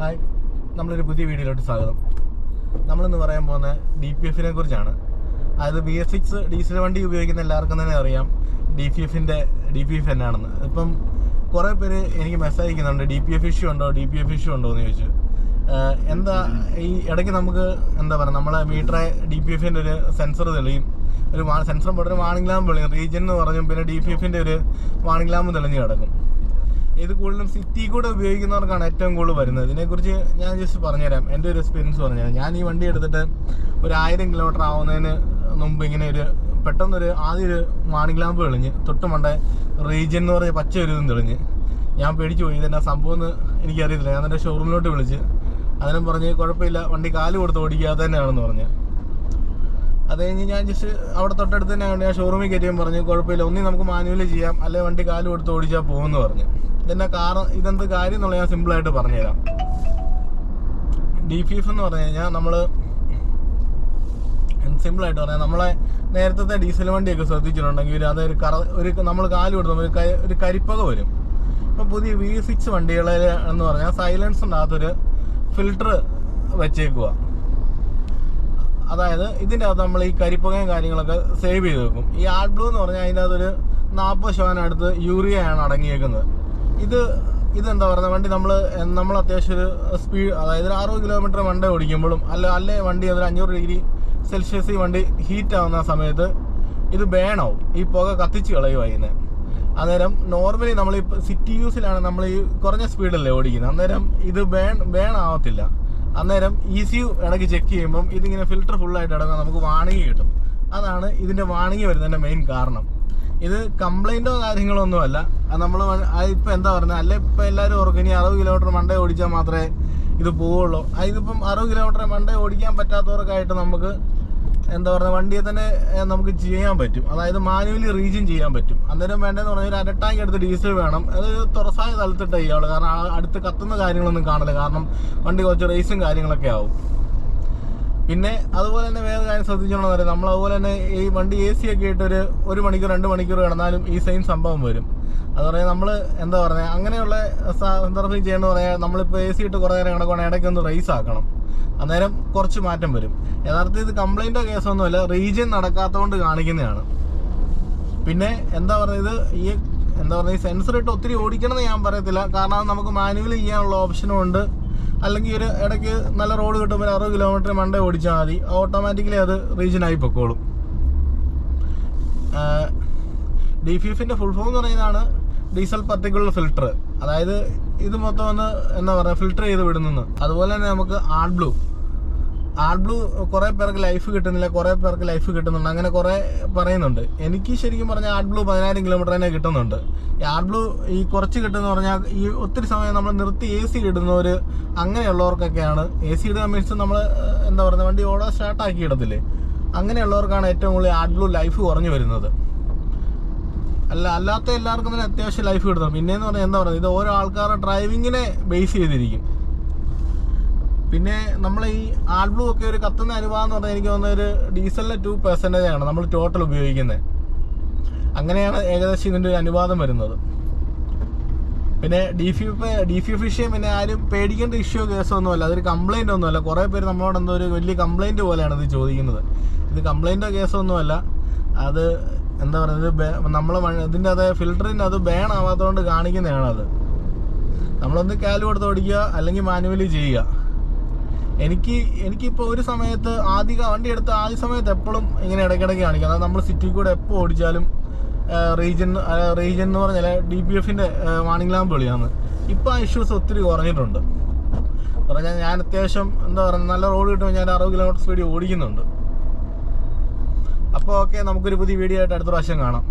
Hi നമ്മളൊരു പുതിയ വീഡിയോയിലോട്ട് സ്വാഗതം. നമ്മളിന്ന് പറയാൻ പോകുന്ന ഡി പി എഫിനെ കുറിച്ചാണ്. അതായത് ബി എസ് സിക്സ് ഡീസൽ വണ്ടി ഉപയോഗിക്കുന്ന എല്ലാവർക്കും തന്നെ അറിയാം. ഡി പി എഫിന്റെ ഡി പി എഫ് എന്നാണെന്ന്. ഇപ്പം കുറേ പേര് എനിക്ക് മെസ്സേജ് അയക്കുന്നുണ്ട് ഡി പി എഫ് ഇഷ്യൂ ഉണ്ടോ ഡി പി എഫ് ഇഷ്യൂ ഉണ്ടോ എന്ന് ചോദിച്ചു. എന്താ ഈ ഇടയ്ക്ക് നമുക്ക് എന്താ പറയുക നമ്മളെ മീറ്ററെ ഡി പി എഫിന്റെ ഒരു സെൻസർ തെളിയും. ഒരു സെൻസറും പോലെ ഒരു വാണിംഗ് ലാമ്പ് തെളിയും. റീജിയൻ എന്ന് പറഞ്ഞു പിന്നെ ഡി പി എഫിന്റെ ഒരു വാണിംഗ് ലാമ്പ് തെളിഞ്ഞ് കിടക്കും. ഇത് കൂടുതലും സിറ്റി കൂടെ ഉപയോഗിക്കുന്നവർക്കാണ് ഏറ്റവും കൂടുതൽ വരുന്നത്. ഇതിനെക്കുറിച്ച് ഞാൻ ജസ്റ്റ് പറഞ്ഞുതരാം. എന്റെ ഒരു എക്സ്പീരിയൻസ് പറഞ്ഞുതരാം. ഞാൻ ഈ വണ്ടി എടുത്തിട്ട് ഒരു ആയിരം കിലോമീറ്റർ ആവുന്നതിന് മുമ്പ് ഇങ്ങനെ ഒരു പെട്ടെന്നൊരു ആദ്യം ഒരു മാണിംഗ് ലാമ്പ് തെളിഞ്ഞ് തൊട്ട് റീജൻ റീജിയൻ എന്ന് പറഞ്ഞ പച്ച ഒരു ഇതും തെളിഞ്ഞ്. ഞാൻ പേടിച്ചു പോയി. ഇതെന്നാ സംഭവം എന്ന് എനിക്കറിയത്തില്ല. ഞാൻ എന്റെ ഷോറൂമിലോട്ട് വിളിച്ച് അതിനും പറഞ്ഞ് കുഴപ്പമില്ല വണ്ടി കാൽ കൊടുത്ത് ഓടിക്കാതെ തന്നെയാണെന്ന് പറഞ്ഞ്. അത് കഴിഞ്ഞ് ഞാൻ ജസ്റ്റ് അവിടെ തൊട്ടടുത്ത് തന്നെ ഞാൻ ഷോറൂമിൽ കയറ്റിയും പറഞ്ഞു കുഴപ്പമില്ല ഒന്നി നമുക്ക് മാനുവലി ചെയ്യാം. അല്ലെങ്കിൽ വണ്ടി കാൽ കൊടുത്ത് ഓടിച്ചാൽ പോകുമെന്ന് പറഞ്ഞു. ഇതിന്റെ കാർ ഇതെന്ത് കാര്യം എന്നുള്ളത് ഞാൻ സിമ്പിളായിട്ട് പറഞ്ഞുതരാം. ഡി എഫ് എന്ന് പറഞ്ഞു കഴിഞ്ഞാൽ നമ്മൾ സിമ്പിളായിട്ട് പറഞ്ഞാൽ നമ്മളെ നേരത്തെ ഡീസൽ വണ്ടിയൊക്കെ ശ്രദ്ധിച്ചിട്ടുണ്ടെങ്കിൽ അത് ഒരു കറ ഒരു നമ്മൾ കാലു കൊടുത്തുമ്പോൾ ഒരു ഒരു കരിപ്പക വരും. ഇപ്പോൾ പുതിയ വി സിക്സ് വണ്ടികളിൽ എന്ന് പറഞ്ഞാൽ സൈലൻസ് സൈലൻസിനകത്തൊരു ഫിൽട്ടർ വെച്ചേക്കുക അതായത് ഇതിന്റെ അകത്ത് നമ്മൾ ഈ കരിപ്പകയും കാര്യങ്ങളൊക്കെ സേവ് ചെയ്ത് വെക്കും. ഈ ആർട്ട് ബ്ലൂ എന്ന് പറഞ്ഞാൽ അതിന്റെ അകത്തൊരു നാൽപ്പത് ശതമാനം അടുത്ത് യൂറിയയാണ് അടങ്ങിയേക്കുന്നത്. ഇത് ഇതെന്താ പറയുക വണ്ടി നമ്മൾ നമ്മൾ അത്യാവശ്യം ഒരു സ്പീഡ് അതായത് അറുപത് കിലോമീറ്റർ വണ്ടി ഓടിക്കുമ്പോഴും അല്ല അല്ലേ വണ്ടി അതൊരു അഞ്ഞൂറ് ഡിഗ്രി സെൽഷ്യസ് ഈ വണ്ടി ഹീറ്റ് ആവുന്ന സമയത്ത് ഇത് ബേണാവും ഈ പുക കത്തിച്ച് കളയും അതിനെ അന്നേരം നോർമലി നമ്മൾ ഈ സിറ്റി യൂസിലാണ് നമ്മൾ ഈ കുറഞ്ഞ സ്പീഡല്ലേ ഓടിക്കുന്നത് അന്നേരം ഇത് ബേൺ ബേൺ ആവത്തില്ല. അന്നേരം ഇ സി ഇടയ്ക്ക് ചെക്ക് ചെയ്യുമ്പം ഇതിങ്ങനെ ഫിൽറ്റർ ഫുള്ളായിട്ട് ഇടങ്ങാൻ നമുക്ക് വാണിംഗ് കിട്ടും. അതാണ് ഇതിന്റെ വാണിംഗ് വരുന്നതിന്റെ മെയിൻ കാരണം. ഇത് കംപ്ലൈന്റോ കാര്യങ്ങളോ ഒന്നുമല്ല. അത് നമ്മൾ ഇപ്പം എന്താ പറയുന്നത് അല്ലെ ഇപ്പം എല്ലാവരും ഓർക്കും ഇനി അറുപത് കിലോമീറ്റർ മണ്ടേ ഓടിച്ചാൽ മാത്രമേ ഇത് പോവുള്ളൂ. അതിപ്പം അറുപത് കിലോമീറ്റർ മണ്ടേ ഓടിക്കാൻ പറ്റാത്തവർക്കായിട്ട് നമുക്ക് എന്താ പറയുക വണ്ടിയെ തന്നെ നമുക്ക് ചെയ്യാൻ പറ്റും. അതായത് മാനുവലി റീജിയൻ ചെയ്യാൻ പറ്റും. അന്നേരം വേണ്ടതെന്ന് പറഞ്ഞാൽ ഒരു അരട്ടാങ്ക് എടുത്ത് ഡീസൽ വേണം. അത് തുറസായ സ്ഥലത്തിട്ട് ചെയ്യാവുള്ളൂ കാരണം അടുത്ത് കത്തുന്ന കാര്യങ്ങളൊന്നും കാണില്ല കാരണം വണ്ടി കുറച്ച് റേസും കാര്യങ്ങളൊക്കെ ആവും. പിന്നെ അതുപോലെ തന്നെ വേറെ കാര്യം ശ്രദ്ധിച്ചോളാം പറയാം നമ്മൾ അതുപോലെ തന്നെ ഈ വണ്ടി എ സി ഒക്കെ ഇട്ടൊരു ഒരു മണിക്കൂർ രണ്ട് മണിക്കൂർ കിടന്നാലും ഈ സെയിം സംഭവം വരും. അത് പറയാം നമ്മൾ എന്താ പറയുക അങ്ങനെയുള്ള സന്ദർഭം ചെയ്യണമെന്ന് പറയാം നമ്മളിപ്പോൾ എ സി ഇട്ട് കുറേ നേരം കിടക്കുവാണെങ്കിൽ ഇടയ്ക്ക് ഒന്ന് റേസ് ആക്കണം. അന്നേരം കുറച്ച് മാറ്റം വരും. യഥാർത്ഥത്തിൽ ഇത് കംപ്ലൈന്റോ കേസൊന്നുമല്ല റീജിയൻ നടക്കാത്തതുകൊണ്ട് കാണിക്കുന്നതാണ്. പിന്നെ എന്താ പറയുക ഇത് ഈ എന്താ പറയുക ഈ സെൻസർ ഇട്ട് ഒത്തിരി ഓടിക്കണമെന്ന് ഞാൻ പറയത്തില്ല. കാരണം നമുക്ക് മാനുവലി ചെയ്യാനുള്ള ഓപ്ഷനും ഉണ്ട്. അല്ലെങ്കിൽ ഒരു ഇടയ്ക്ക് നല്ല റോഡ് കിട്ടുമ്പോൾ അറുപത് കിലോമീറ്റർ മണ്ടേ ഓടിച്ചാൽ മതി. ഓട്ടോമാറ്റിക്കലി അത് റീജിയനായി പൊക്കോളും. ഡി ഫി എഫിന്റെ ഫുൾ ഫോം എന്ന് പറയുന്നതാണ് ഡീസൽ പർട്ടിക്കുലർ ഫിൽട്ടർ അതായത് ഇത് മൊത്തം ഒന്ന് എന്താ പറയുക ഫിൽട്ടർ ചെയ്ത് വിടുന്നു അതുപോലെ തന്നെ നമുക്ക് ആഡ് ബ്ലൂ ആഡ് ബ്ലൂ കുറേ പേർക്ക് ലൈഫ് കിട്ടുന്നില്ല കുറേ പേർക്ക് ലൈഫ് കിട്ടുന്നുണ്ട് അങ്ങനെ കുറേ പറയുന്നുണ്ട്. എനിക്ക് ശരിക്കും പറഞ്ഞാൽ ആൾ ബ്ലൂ പതിനായിരം കിലോമീറ്റർ തന്നെ കിട്ടുന്നുണ്ട്. ഈ ആൾ ബ്ലൂ ഈ കുറച്ച് കിട്ടുന്ന പറഞ്ഞാൽ ഈ ഒത്തിരി സമയം നമ്മൾ നിർത്തി എ സി ഇടുന്നവർ അങ്ങനെയുള്ളവർക്കൊക്കെയാണ്. എ സി ഇടുക മീൻസ് നമ്മൾ എന്താ പറയുക വണ്ടി ഓടാൻ സ്റ്റാർട്ടാക്കി ഇടത്തില്ലേ? അങ്ങനെയുള്ളവർക്കാണ് ഏറ്റവും കൂടുതൽ ആൾ ബ്ലൂ ലൈഫ് കുറഞ്ഞു വരുന്നത്. അല്ല അല്ലാത്ത എല്ലാവർക്കും തന്നെ അത്യാവശ്യം ലൈഫ് കിട്ടുന്നു. പിന്നെയെന്ന് പറഞ്ഞാൽ എന്താ പറയുക ഇത് ഓരോ ആൾക്കാരുടെ ഡ്രൈവിങ്ങിനെ ബേസ് ചെയ്തിരിക്കും. പിന്നെ നമ്മൾ ഈ ആൾബ്ലൂ ബ്ലൂ ഒക്കെ ഒരു കത്തുന്ന അനുഭവം എന്ന് പറഞ്ഞാൽ എനിക്ക് തോന്നുന്ന ഒരു ഡീസലിന് ടു പെർസെന്റേജ് ആണ് നമ്മൾ ടോട്ടൽ ഉപയോഗിക്കുന്നത് അങ്ങനെയാണ് ഏകദേശം ഇതിന്റെ ഒരു അനുവാദം വരുന്നത്. പിന്നെ ഡി ഫി ഡി പിന്നെ ആരും പേടിക്കേണ്ട ഇഷ്യൂ കേസൊന്നുമല്ല അതൊരു കംപ്ലൈന്റ് ഒന്നുമല്ല. കുറേ പേര് നമ്മളോട് എന്തോ ഒരു വലിയ കംപ്ലൈന്റ് പോലെയാണ് ഇത് ചോദിക്കുന്നത്. ഇത് കംപ്ലൈന്റോ കേസൊന്നുമല്ല അത് എന്താ പറയുന്നത്? നമ്മൾ ഇതിന്റെ അത് ഫിൽറ്ററിന്റെ അത് ബേൺ ആവാത്തതുകൊണ്ട് കാണിക്കുന്നതാണ് അത് നമ്മളൊന്ന് കാൽ കൊടുത്ത് ഓടിക്കുക അല്ലെങ്കിൽ മാനുവലി ചെയ്യുക. എനിക്ക് എനിക്കിപ്പോൾ ഒരു സമയത്ത് ആദ്യ വണ്ടി എടുത്ത ആദ്യ സമയത്ത് എപ്പോഴും ഇങ്ങനെ ഇടയ്ക്കിടയ്ക്ക് കാണിക്കും. അതായത് നമ്മൾ സിറ്റി കൂടെ എപ്പോൾ ഓടിച്ചാലും റീജൻ റീജൻ എന്ന് പറഞ്ഞാൽ ഡി പി എഫിന്റെ വാണിംഗ് ലാമ്പ് വിളിയാണ്. ഇപ്പോൾ ആ ഇഷ്യൂസ് ഒത്തിരി കുറഞ്ഞിട്ടുണ്ട്. പറഞ്ഞാൽ ഞാൻ അത്യാവശ്യം എന്താ പറയുക നല്ല റോഡ് കിട്ടുമ്പോൾ ഞാൻ അറുപത് കിലോമീറ്റർ സ്പീഡിൽ ഓടിക്കുന്നുണ്ട്. അപ്പോൾ ഓക്കെ നമുക്കൊരു പുതിയ വീഡിയോ ആയിട്ട് അടുത്ത പ്രാവശ്യം കാണാം.